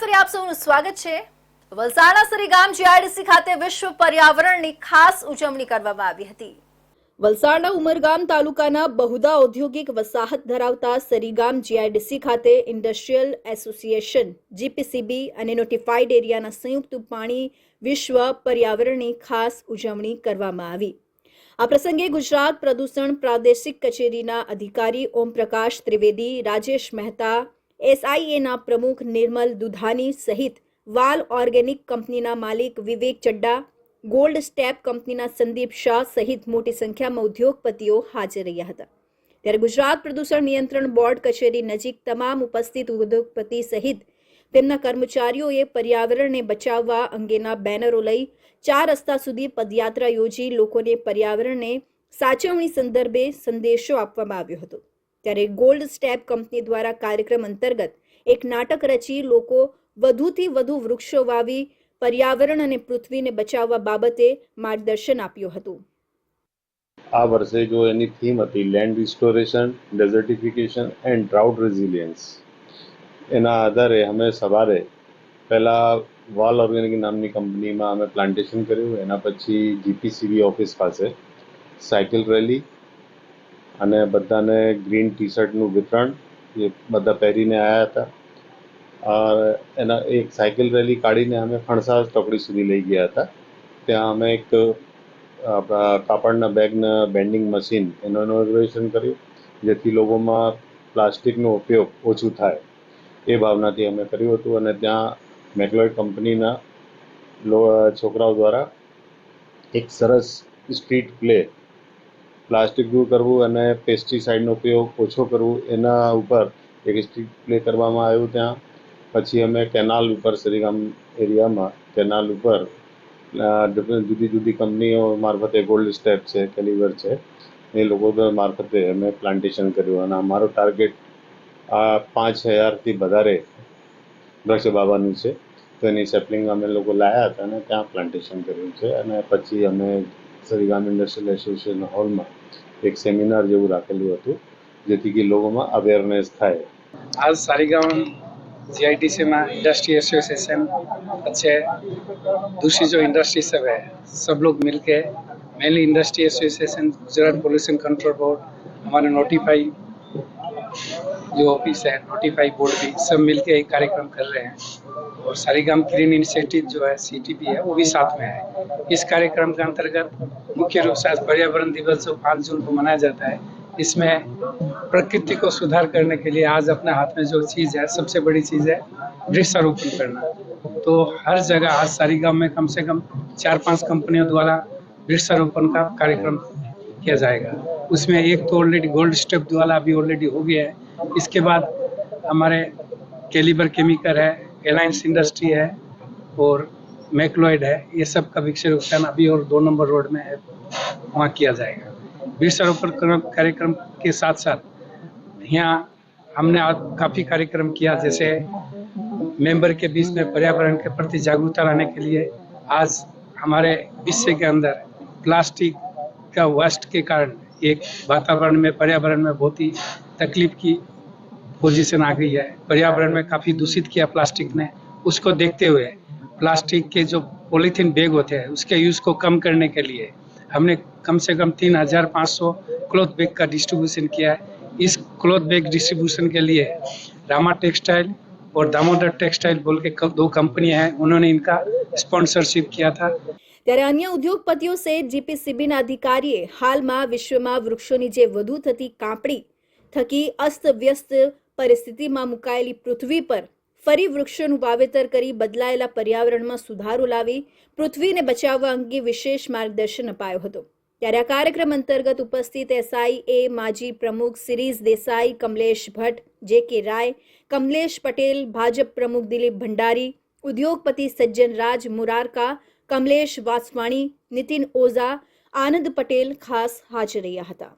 ફરી આપ સ્વાગત છે. વલસાડના સરીગામ જીઆઈડીસી ખાતે વિશ્વ પર્યાવરણની ખાસ ઉજવણી કરવામાં આવી હતી. વલસાડના ઉમરગામ તાલુકાના બહુદા ઔદ્યોગિક વસાહત ધરાવતા સરીગામ જીઆઈડીસી ખાતે ઇન્ડસ્ટ્રીયલ એસોસિએશન જીપીસીબી અને નોટિફાઈડ એરિયાના સંયુક્ત પાણી વિશ્વ પર્યાવરણની ખાસ ઉજવણી કરવામાં આવી. આ પ્રસંગે ગુજરાત પ્રદૂષણ પ્રાદેશિક કચેરીના અધિકારી ઓમપ્રકાશ ત્રિવેદી, રાજેશ મહેતા એસઆઈએના પ્રમુખ નિર્મલ દુધાની સહિત વાલ ઓર્ગેનિક કંપનીના માલિક વિવેક ચડ્ડા, ગોલ્ડ સ્ટેપ કંપનીના સંદીપ શાહ સહિત મોટી સંખ્યામાં ઉદ્યોગપતિઓ હાજર રહ્યા હતા. ત્યારે ગુજરાત પ્રદૂષણ નિયંત્રણ બોર્ડ કચેરી નજીક તમામ ઉપસ્થિત ઉદ્યોગપતિ સહિત તેમના કર્મચારીઓએ પર્યાવરણને બચાવવા અંગેના બેનરો લઈ ચાર રસ્તા સુધી પદયાત્રા યોજી લોકોને પર્યાવરણને સાચવણી સંદર્ભે સંદેશો આપવામાં આવ્યો હતો. ત્યારે ગોલ્ડ સ્ટેપ કંપની દ્વારા કાર્યક્રમ અંતર્ગત એક નાટક રચી લોકો વધુથી વધુ વૃક્ષો વાવી, પર્યાવરણ અને પૃથ્વીને બચાવવા બાબતે માર્ગદર્શન આપ્યું હતું. આ વર્ષે જો એની થીમ હતી land restoration desertification and drought resilience એના આધારે અમે સવારે પહેલાં વાલ ઓર્ગેનિક નામની કંપનીમાં અમે પ્લાન્ટેશન કર્યું. એના પછી જીપીસીબી ઓફિસ પાસે સાયકલ રેલી અને બધાને ગ્રીન ટી શર્ટનું વિતરણ એ બધા પહેરીને આવ્યા હતા. એના એક સાયકલ રેલી કાઢીને અમે ફણસા ચોકડી સુધી લઈ ગયા હતા. ત્યાં અમે એક, આપણા કાપડના બેગના બેન્ડિંગ મશીન એનું ઇનોગ્રેશન કર્યું, જેથી લોકોમાં પ્લાસ્ટિકનો ઉપયોગ ઓછું થાય. એ ભાવનાથી અમે કર્યું હતું અને ત્યાં મેકલોઇડ કંપનીના છોકરાઓ દ્વારા એક સરસ સ્ટ્રીટ પ્લે પ્લાસ્ટિક દૂર કરવું અને પેસ્ટિસાઇડનો ઉપયોગ ઓછો કરવો, એના ઉપર એક સ્ટ્રીટ પ્લે કરવામાં આવ્યું ત્યાં. પછી અમે કેનાલ ઉપર શ્રીગામ એરિયામાં કેનાલ ઉપર જુદી જુદી કંપનીઓ મારફતે ગોલ્ડ સ્ટેપ છે, કેલિવર છે, એ લોકો મારફતે અમે પ્લાન્ટેશન કર્યું. અને અમારો ટાર્ગેટ આ પાંચ હજારથી વધારે વૃક્ષ વાવવાનું છે. તો એની સેપલિંગ અમે લોકો લાવ્યા હતા અને ત્યાં પ્લાન્ટેશન કર્યું છે. અને પછી અમે શ્રીગામ ઇન્ડસ્ટ્રીયલ એસોસિએશન હોલમાં એક સેમિનાર જેવું રાખેલું હતું જેથી કે લોકોમાં અવેરનેસ થાય आज सारीगांव जीआईटीसी में इंडस्ट्री एसोसिएशन अच्छे दूसरी जो इंडस्ट्री सब है सब लोग मिलके mainly industry association Gujarat pollution control board हमारे नोटिफाई जो ऑफ़िस है नोटिफाई बोर्ड भी, सब मिलके एक कार्यक्रम कर रहे हैं। और सारीगाम ग्रीन इनिशिएटिव जो है सीटीपी है, वो भी साथ में है। इस कार्यक्रम के अंतर्गत मुख्य रूप से पर्यावरण दिवस जो पाँच जून को मनाया जाता है, इसमें प्रकृति को सुधार करने के लिए आज अपने हाथ में जो चीज़ है, सबसे बड़ी चीज़ है, वृक्षारोपण करना। तो हर जगह आज सारी गाँव में कम से कम चार पाँच कंपनियों द्वारा वृक्षारोपण का कार्यक्रम किया जाएगा। उसमें एक तो ऑलरेडी गोल्ड स्टेप द्वारा अभी ऑलरेडी हो गया है। इसके बाद हमारे कैलिबर केमिकल है, एलायंस इंडस्ट्री है और मैकलॉयड है, ये सब का वृक्षारोपण अभी और दो नंबर रोड में है, वहाँ किया जाएगा। वृक्षारोपण कार्यक्रम के साथ साथ यहाँ हमने काफ़ी कार्यक्रम किया, जैसे मेंबर के बीच में पर्यावरण के प्रति जागरूकता लाने के लिए आज हमारे विश्व के अंदर प्लास्टिक का वेस्ट के कारण एक वातावरण में, पर्यावरण में बहुत ही तकलीफ की पोजीशन आ गई है पर्यावरण में काफ़ी दूषित किया प्लास्टिक ने उसको देखते हुए प्लास्टिक के जो पॉलीथीन बैग होते हैं उसके यूज़ को कम करने के लिए हमने कम से कम तीन हजार पाँच सौ क्लॉथ बैग का डिस्ट्रीब्यूशन किया है इस क्लॉथ बैग डिस्ट्रीब्यूशन के लिए रामा टेक्सटाइल और दामोदर टेक्सटाइल बोल के क- दो कंपनियां हैं उन्होंने इनका स्पॉन्सरशिप किया था ત્યારે અન્ય ઉદ્યોગપતિઓ સહિત જીપીસીબીના અધિકારીએ હાલમાં વિશ્વમાં વૃક્ષોની જે વધુ થતી કાપણી થકી અસ્તવ્યસ્ત પરિસ્થિતિમાં મુકાયેલી પૃથ્વી પર ફરી વૃક્ષોનું વાવેતર કરી બદલાયેલા પર્યાવરણમાં સુધારો લાવી પૃથ્વીને બચાવવા અંગે વિશેષ માર્ગદર્શન અપાયો હતો. ત્યારે આ કાર્યક્રમ અંતર્ગત ઉપસ્થિત એસઆઈ એ માજી પ્રમુખ સિરીઝ દેસાઈ, કમલેશ ભટ્ટ જે કે રાય, કમલેશ પટેલ, ભાજપ પ્રમુખ દિલીપ ભંડારી, ઉદ્યોગપતિ સજ્જન રાજ મુરારકા, કમલેશ વાસવાણી, નીતિન ઓઝા, આનંદ પટેલ ખાસ હાજર રહ્યા હતા.